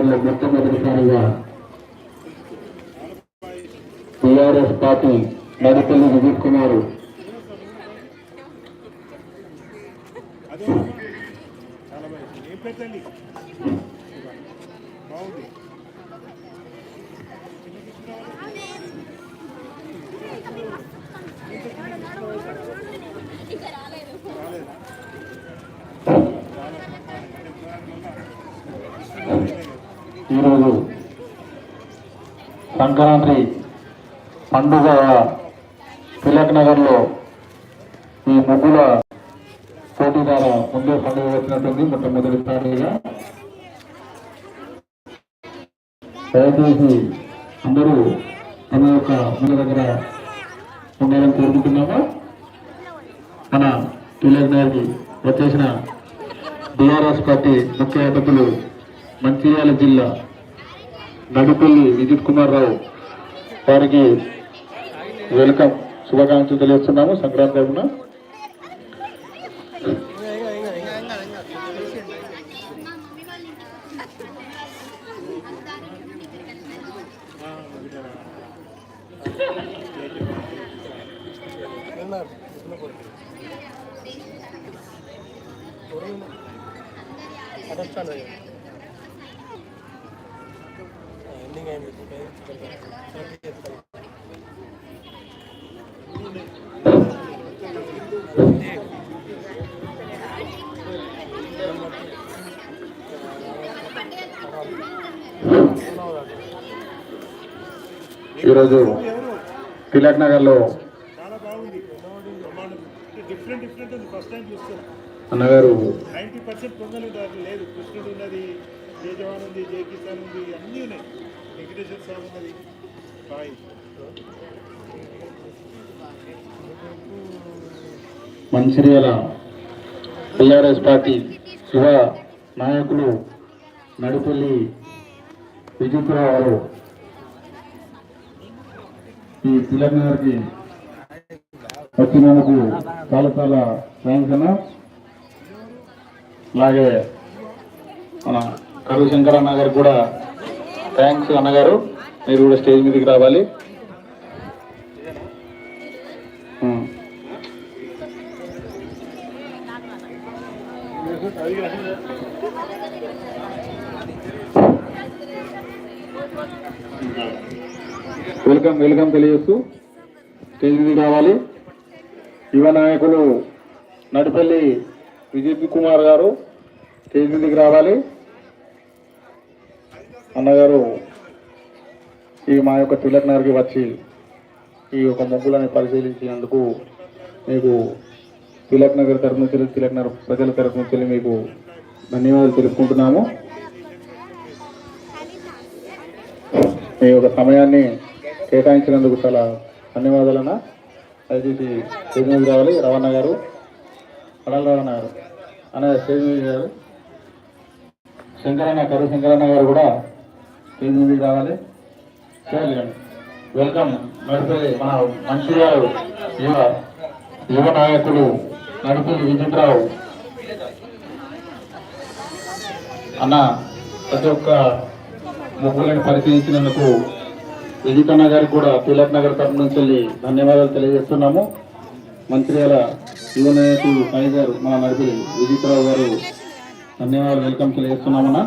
నగర్లో మొట్టమొదటిసారిగా TRS party Nadipalli Vijay Kumar. చాలా ఈరోజు సంక్రాంతి పండుగ తిలక్ నగర్లో ఈ ముగ్గుల పోటీదార ముందే పండుగ వచ్చినట్టుంది మొట్టమొదటిసారిగా దయచేసి అందరూ తమ యొక్క ముగ్గుల దగ్గర ఉండాలని కోరుకుంటున్నాము. మన తిలక్ నగర్కి వచ్చేసిన బీఆర్ఎస్ పార్టీ ముఖ్య అతిథులు మంచిర్యాల జిల్లా నడిపల్లి విజిత్ కుమార్ రావు వారికి వెల్కమ్ శుభాకాంక్షలు తెలియజేస్తున్నాము. సంక్రాంతి తరఫున ఈరోజు తిలక్ నగర్లో చాలా బాగుంది. బ్రహ్మాండం డిఫరెంట్ డిఫరెంట్ ఉంది. ఫస్ట్ టైం చూస్తాను అన్నగారు నైంటీ పర్సెంట్ పొంగల్ దాంట్లో లేదు కృష్ణుడు ఉన్నది జై జవాన్ ఉంది జై కిసాన్ ఉంది అన్నీ ఉన్నాయి. వెంకటేశ్వర స్వామి మంచిర్యాల టిఆర్ఎస్ పార్టీ యువ నాయకులు నడిపల్లి విజయపురావు గారు ఈ తెలంగాణకి వచ్చినందుకు చాలా చాలా థ్యాంక్స్ అన్న. అలాగే మన కరు శంకరన్న గారు కూడా థ్యాంక్స్ అన్నగారు. మీరు కూడా స్టేజ్ మీదకి రావాలి. వెల్కమ్ వెల్కమ్ తెలియజేస్తూ స్టేజ్ మీద రావాలి. యువ నాయకులు నడిపల్లి విజయ్ కుమార్ గారు స్టేజ్ మీదకి రావాలి. అన్నగారు ఈ మా యొక్క తిలక్ నగర్కి వచ్చి ఈ యొక్క మొగ్గులని పరిశీలించినందుకు మీకు తిలక్ నగర్ తరఫు నుంచి తిలక్ నగర్ ప్రజల తరఫు నుంచి మీకు ధన్యవాదాలు తెలుపుకుంటున్నాము. మీ యొక్క సమయాన్ని కేటాయించినందుకు చాలా ధన్యవాదాలన్నా. దయచేసి స్టేజ్ మీద రావాలి. రవణ గారు అడల రవణ గారు. అన్న స్టేజ్ మీద గారు శంకరన్న కరు శంకరన్న గారు కూడా స్టేజ్ మీద కావాలి వెల్కమ్. నడిపే మన మంచిర్యాల యువ యువ నాయకుడు నడిపల్లి విజయరావు అన్న ప్రతి ఒక్క ముగ్గులను పరిశీలించినందుకు విజయకన్న గారికి కూడా తిలక్ నగర్ తరఫు నుంచి వెళ్ళి ధన్యవాదాలు తెలియజేస్తున్నాము. మంచిర్యాల యువ నాయకుడు సాయి గారు మన నడిపి విజయరావు గారు ధన్యవాదాలు వెల్కమ్ తెలియజేస్తున్నామన్నా.